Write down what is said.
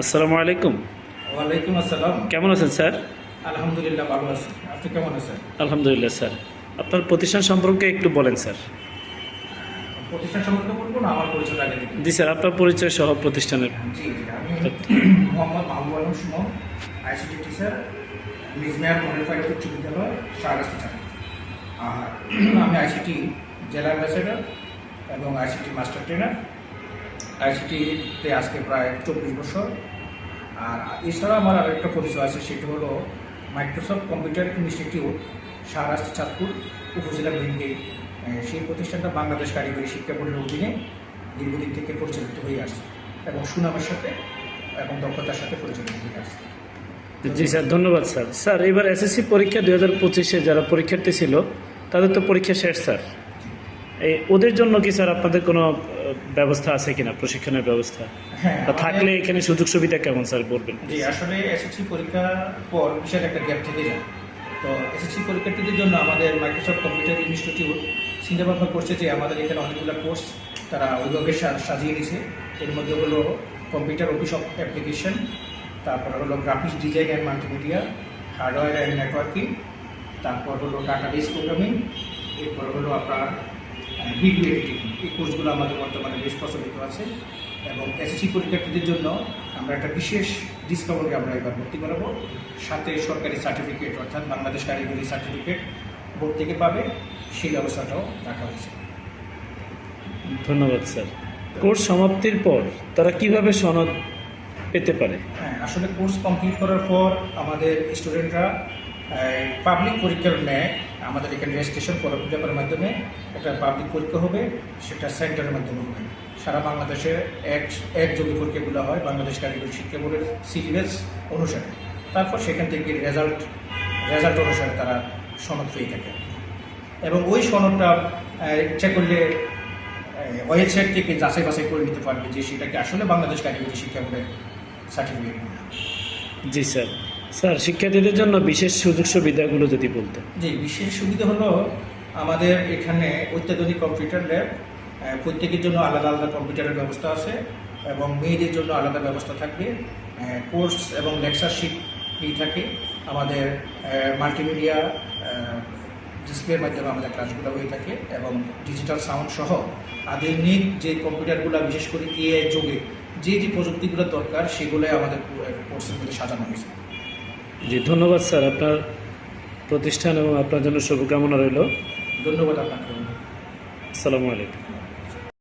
আসসালামু আলাইকুম। ওয়ালাইকুম আসসালাম। কেমন আছেন স্যার? আলহামদুলিল্লাহ ভালো আছি। আপনি কেমন আছেন? আলহামদুলিল্লাহ স্যার। আপনার প্রতিষ্ঠান সম্পর্কে একটু বলেন স্যার। প্রতিষ্ঠান সম্পর্কে বলব না আমার পরিচয় আগে জি স্যার আপনার পরিচয় সহ প্রতিষ্ঠানের। জি আমি মোহাম্মদ মাহবুব আলম সুমন আইসিটি টিচার মিজমিয়ার মডিফাইড উচ্চ বিদ্যালয় চাকরি আর আমি আইসিটি জেলা অ্যাম্বাসেডার এবং আইসিটি মাস্টার ট্রেনার। আইসিটিতে আজকে প্রায় চব্বিশ বছর। আর এছাড়া আমার আর একটা পরিচয় আছে, সেটি হলো Microsoft computer institute Shahrasti Chandpur উপজেলা ব্রিঙ্গে সেই প্রতিষ্ঠানটা বাংলাদেশ কারিগরি শিক্ষা বোর্ডের অধীনে দীর্ঘদিন থেকে পরিচালিত হয়ে আসছে এবং সুনামের সাথে এবং দক্ষতার সাথে পরিচালিত হয়ে আসছে। জি স্যার, ধন্যবাদ স্যার। স্যার, এবার এসএসসি পরীক্ষা দুই হাজার পঁচিশে যারা পরীক্ষার্থী ছিল, তাদের তো পরীক্ষা শেষ, স্যার। এই ওদের জন্য কি স্যার আপনাদের কোনো ব্যবস্থা আছে কিনা প্রশিক্ষণের ব্যবস্থা? হ্যাঁ বা থাকলে এখানে সুযোগ সুবিধা কেমন স্যার বলবেন? জি আসলে এসএসসি পরীক্ষার পর বিশাল একটা গ্যাপ থেকে যায়। তো এসএসসি পরীক্ষার্থীদের জন্য আমাদের মাইক্রোসফট কম্পিউটার ইনস্টিটিউট চিন্তা ভাবনা করছে যে আমাদের এখানে অনেকগুলো কোর্স তারা ওইভাবে সাজিয়ে দিয়েছে। এর মধ্যে হলো কম্পিউটার অফিস অফ অ্যাপ্লিকেশন তারপর হলো graphics design and multimedia hardware and networking তারপর হলো ডাটাবেস প্রোগ্রামিং এরপর হলো আপনার এডিটিং এই কোর্সগুলো আমাদের বর্তমানে বেশ প্রচলিত আছে এবং এসএসসি পরীক্ষার্থীদের জন্য আমরা একটা বিশেষ ডিসকাউন্টে আমরা এবার ভর্তি করাবো। সাথে সরকারি সার্টিফিকেট অর্থাৎ বাংলাদেশ কারিগরি সার্টিফিকেট বোর্ড থেকে পাবে। সেই ব্যবস্থাটাও রাখা হয়েছে। ধন্যবাদ স্যার। কোর্স সমাপ্তির পর তারা কীভাবে সনদ পেতে পারে? হ্যাঁ আসলে কোর্স কমপ্লিট করার পর আমাদের স্টুডেন্টরা পাবলিক পরীক্ষার ন্যায় আমাদের এখানে রেজিস্ট্রেশন পেপারের মাধ্যমে একটা পাবলিক পরীক্ষা হবে, সেটা সেন্টারের মাধ্যমে হবে। সারা বাংলাদেশে এক একযোগে পরীক্ষাগুলো হয়, বাংলাদেশ কারিগরি শিক্ষা বোর্ডের সিলেবাস অনুসারে। তারপর সেখান থেকে রেজাল্ট রেজাল্ট অনুসারে তারা সনদ পেয়ে থাকে। এবং ওই সনদটা ইচ্ছা করলে ওয়েবসাইট থেকে যাচাই বাছাই করে নিতে পারবে যে সেটাকে আসলে বাংলাদেশ কারিগরি শিক্ষা বোর্ডের সার্টিফিকেট জি, স্যার। স্যার, শিক্ষার্থীদের জন্য বিশেষ সুযোগ সুবিধাগুলো যদি বলতেন। যে বিশেষ সুবিধা হলো আমাদের এখানে অত্যাধুনিক কম্পিউটার ল্যাব প্রত্যেকের জন্য আলাদা আলাদা কম্পিউটারের ব্যবস্থা আছে এবং মেয়েদের জন্য আলাদা ব্যবস্থা থাকবে। কোর্স এবং লেকচারশিপ ফ্রি থাকে। আমাদের মাল্টিমিডিয়া ডিসপ্লের মাধ্যমে আমাদের ক্লাসগুলো হয়ে থাকে এবং ডিজিটাল সাউন্ড সহ আধুনিক যে কম্পিউটারগুলো, বিশেষ করে এআই যুগে যে যে প্রযুক্তিগুলো দরকার, সেগুলোই আমাদের কোর্সের মধ্যে সাজানো হয়েছে। জি ধন্যবাদ স্যার আপনার প্রতিষ্ঠান এবং আপনার জন্য শুভকামনা রইল। ধন্যবাদ আপনাকে। আসসালামু আলাইকুম।